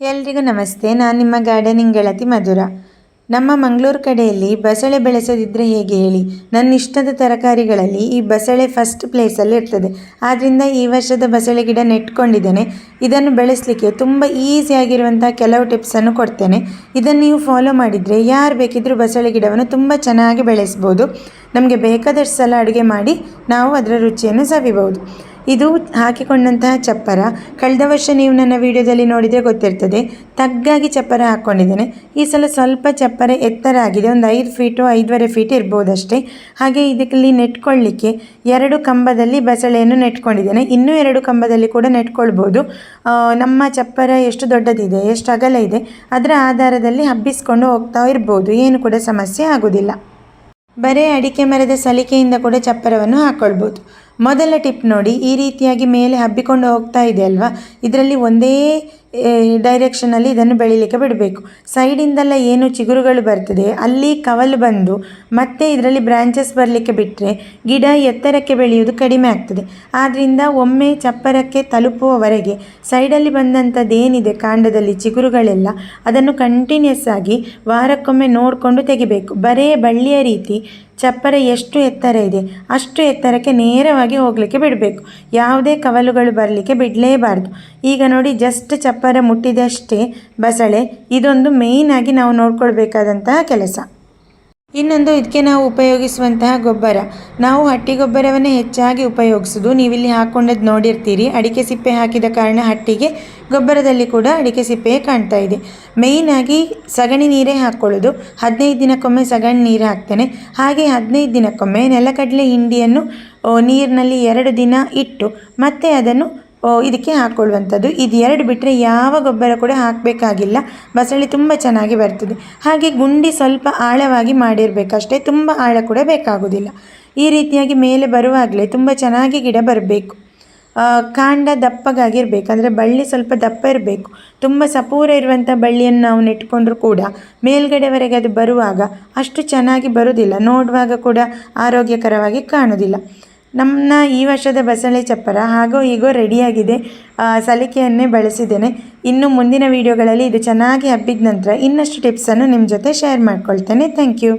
ಎಲ್ರಿಗೂ ನಮಸ್ತೆ. ನಾನು ನಿಮ್ಮ ಗಾರ್ಡನಿಂಗ್ ಗೆಳತಿ ಮಧುರ. ನಮ್ಮ ಮಂಗಳೂರು ಕಡೆಯಲ್ಲಿ ಬಸಳೆ ಬೆಳೆಸದಿದ್ದರೆ ಹೇಗೆ ಹೇಳಿ? ನನ್ನ ಇಷ್ಟದ ತರಕಾರಿಗಳಲ್ಲಿ ಈ ಬಸಳೆ ಫಸ್ಟ್ ಪ್ಲೇಸಲ್ಲಿ ಇರ್ತದೆ. ಆದ್ದರಿಂದ ಈ ವರ್ಷದ ಬಸಳೆ ಗಿಡ ನೆಟ್ಕೊಂಡಿದ್ದೇನೆ. ಇದನ್ನು ಬೆಳೆಸಲಿಕ್ಕೆ ತುಂಬ ಈಸಿಯಾಗಿರುವಂಥ ಕೆಲವು ಟಿಪ್ಸನ್ನು ಕೊಡ್ತೇನೆ. ಇದನ್ನು ನೀವು ಫಾಲೋ ಮಾಡಿದರೆ ಯಾರು ಬೇಕಿದ್ದರೂ ಬಸಳೆ ಗಿಡವನ್ನು ತುಂಬ ಚೆನ್ನಾಗಿ ಬೆಳೆಸ್ಬೋದು. ನಮಗೆ ಬೇಕಾದಷ್ಟು ಸಲ ಅಡುಗೆ ಮಾಡಿ ನಾವು ಅದರ ರುಚಿಯನ್ನು ಸವಿಬಹುದು. ಇದು ಹಾಕಿಕೊಂಡಂತಹ ಚಪ್ಪರ. ಕಳೆದ ವರ್ಷ ನೀವು ನನ್ನ ವಿಡಿಯೋದಲ್ಲಿ ನೋಡಿದರೆ ಗೊತ್ತಿರ್ತದೆ. ತಗ್ಗಾಗಿ ಚಪ್ಪರ ಹಾಕ್ಕೊಂಡಿದ್ದೇನೆ ಈ ಸಲ ಸ್ವಲ್ಪ ಚಪ್ಪರ ಎತ್ತರ ಆಗಿದೆ. ಒಂದು ಐದು ಫೀಟು ಐದುವರೆ ಫೀಟ್ ಇರ್ಬೋದಷ್ಟೇ. ಹಾಗೆ ಇದಕ್ಕೆ ನೆಟ್ಕೊಳ್ಳಿಕ್ಕೆ ಎರಡು ಕಂಬದಲ್ಲಿ ಬಸಳೆಯನ್ನು ನೆಟ್ಕೊಂಡಿದ್ದೇನೆ. ಇನ್ನೂ ಎರಡು ಕಂಬದಲ್ಲಿ ಕೂಡ ನೆಟ್ಕೊಳ್ಬೋದು. ನಮ್ಮ ಚಪ್ಪರ ಎಷ್ಟು ದೊಡ್ಡದಿದೆ, ಎಷ್ಟು ಅಗಲ ಇದೆ, ಅದರ ಆಧಾರದಲ್ಲಿ ಹಬ್ಬಿಸ್ಕೊಂಡು ಹೋಗ್ತಾ ಇರ್ಬೋದು. ಏನು ಕೂಡ ಸಮಸ್ಯೆ ಆಗೋದಿಲ್ಲ. ಬರೇ ಅಡಿಕೆ ಮರದ ಸಲಿಕೆಯಿಂದ ಕೂಡ ಚಪ್ಪರವನ್ನು ಹಾಕ್ಕೊಳ್ಬೋದು ಮೊದಲ ಟಿಪ್ ನೋಡಿ, ಈ ರೀತಿಯಾಗಿ ಮೇಲೆ ಹಬ್ಬಿಕೊಂಡು ಹೋಗ್ತಾ ಇದೆ ಅಲ್ವಾ? ಇದರಲ್ಲಿ ಒಂದೇ ಡೈರೆಕ್ಷನಲ್ಲಿ ಇದನ್ನು ಬೆಳೀಲಿಕ್ಕೆ ಬಿಡಬೇಕು. ಸೈಡಿಂದೆಲ್ಲ ಏನು ಚಿಗುರುಗಳು ಬರ್ತದೆ, ಅಲ್ಲಿ ಕವಲು ಬಂದು ಮತ್ತೆ ಇದರಲ್ಲಿ ಬ್ರಾಂಚಸ್ ಬರಲಿಕ್ಕೆ ಬಿಟ್ಟರೆ ಗಿಡ ಎತ್ತರಕ್ಕೆ ಬೆಳೆಯುವುದು ಕಡಿಮೆ ಆಗ್ತದೆ. ಆದ್ದರಿಂದ ಒಮ್ಮೆ ಚಪ್ಪರಕ್ಕೆ ತಲುಪುವವರೆಗೆ ಸೈಡಲ್ಲಿ ಬಂದಂಥದ್ದೇನಿದೆ, ಕಾಂಡದಲ್ಲಿ ಚಿಗುರುಗಳೆಲ್ಲ, ಅದನ್ನು ಕಂಟಿನ್ಯೂಸ್ ಆಗಿ ವಾರಕ್ಕೊಮ್ಮೆ ನೋಡಿಕೊಂಡು ತೆಗಿಬೇಕು. ಬರೇ ಬಳ್ಳಿಯ ರೀತಿ ಚಪ್ಪರ ಎಷ್ಟು ಎತ್ತರ ಇದೆ, ಅಷ್ಟು ಎತ್ತರಕ್ಕೆ ನೇರವಾಗಿ ಹೋಗಲಿಕ್ಕೆ ಬಿಡಬೇಕು. ಯಾವುದೇ ಕವಲುಗಳು ಬರಲಿಕ್ಕೆ ಬಿಡಲೇಬಾರ್ದು. ಈಗ ನೋಡಿ ಜಸ್ಟ್ ಚಪ್ಪರ ಮುಟ್ಟಿದಷ್ಟೇ ಬಸಳೆ, ಇದೊಂದು ಮೇಯ್ನಾಗಿ ನಾವು ನೋಡ್ಕೊಳ್ಬೇಕಾದಂತಹ ಕೆಲಸ. ಇನ್ನೊಂದು, ಇದಕ್ಕೆ ನಾವು ಉಪಯೋಗಿಸುವಂತಹ ಗೊಬ್ಬರ. ನಾವು ಹಟ್ಟಿ ಗೊಬ್ಬರವನ್ನೇ ಹೆಚ್ಚಾಗಿ ಉಪಯೋಗಿಸೋದು. ನೀವಿಲ್ಲಿ ಹಾಕ್ಕೊಂಡದ್ದು ನೋಡಿರ್ತೀರಿ. ಅಡಿಕೆ ಸಿಪ್ಪೆ ಹಾಕಿದ ಕಾರಣ ಹಟ್ಟಿಗೆ ಗೊಬ್ಬರದಲ್ಲಿ ಕೂಡ ಅಡಿಕೆ ಸಿಪ್ಪೆಯೇ ಕಾಣ್ತಾ ಇದೆ. ಮೇಯ್ನಾಗಿ ಸಗಣಿ ನೀರೇ ಹಾಕ್ಕೊಳ್ಳೋದು ಹದಿನೈದು ದಿನಕ್ಕೊಮ್ಮೆ ಸಗಣಿ ನೀರು ಹಾಕ್ತೇನೆ. ಹಾಗೆ ಹದಿನೈದು ದಿನಕ್ಕೊಮ್ಮೆ ನೆಲಕಡಲೆ ಹಿಂಡಿಯನ್ನು ನೀರಿನಲ್ಲಿ ಎರಡು ದಿನ ಇಟ್ಟು ಮತ್ತೆ ಅದನ್ನು ಇದಕ್ಕೆ ಹಾಕ್ಕೊಳ್ಳುವಂಥದ್ದು ಇದು ಎರಡು ಬಿಟ್ಟರೆ ಯಾವ ಗೊಬ್ಬರ ಕೂಡ ಹಾಕಬೇಕಾಗಿಲ್ಲ. ಬಸಳೆ ತುಂಬ ಚೆನ್ನಾಗಿ ಬರ್ತದೆ. ಹಾಗೆ ಗುಂಡಿ ಸ್ವಲ್ಪ ಆಳವಾಗಿ ಮಾಡಿರಬೇಕಷ್ಟೇ ತುಂಬ ಆಳ ಕೂಡ ಬೇಕಾಗೋದಿಲ್ಲ. ಈ ರೀತಿಯಾಗಿ ಮೇಲೆ ಬರುವಾಗಲೇ ತುಂಬ ಚೆನ್ನಾಗಿ ಗಿಡ ಬರಬೇಕು. ಕಾಂಡ ದಪ್ಪಗಾಗಿರ್ಬೇಕು. ಅಂದರೆ ಬಳ್ಳಿ ಸ್ವಲ್ಪ ದಪ್ಪ ಇರಬೇಕು. ತುಂಬ ಸಪೂರ ಇರುವಂಥ ಬಳ್ಳಿಯನ್ನು ನಾವು ನೆಟ್ಕೊಂಡ್ರೂ ಕೂಡ ಮೇಲ್ಗಡೆವರೆಗೆ ಅದು ಬರುವಾಗ ಅಷ್ಟು ಚೆನ್ನಾಗಿ ಬರುವುದಿಲ್ಲ ನೋಡುವಾಗ ಕೂಡ ಆರೋಗ್ಯಕರವಾಗಿ ಕಾಣೋದಿಲ್ಲ. ನಮ್ಮ ಈ ವರ್ಷದ ಬಸಳೆ ಚಪ್ಪರ ಹಾಗೋ ಹೀಗೋ ರೆಡಿಯಾಗಿದೆ. ಸಲಿಕೆಯನ್ನೇ ಬಳಸಿದ್ದೇನೆ. ಇನ್ನು ಮುಂದಿನ ವೀಡಿಯೋಗಳಲ್ಲಿ ಇದು ಚೆನ್ನಾಗಿ ಹಬ್ಬಿದ ನಂತರ ಇನ್ನಷ್ಟು ಟಿಪ್ಸನ್ನು ನಿಮ್ಮ ಜೊತೆ ಶೇರ್ ಮಾಡ್ಕೊಳ್ತೇನೆ. Thank you.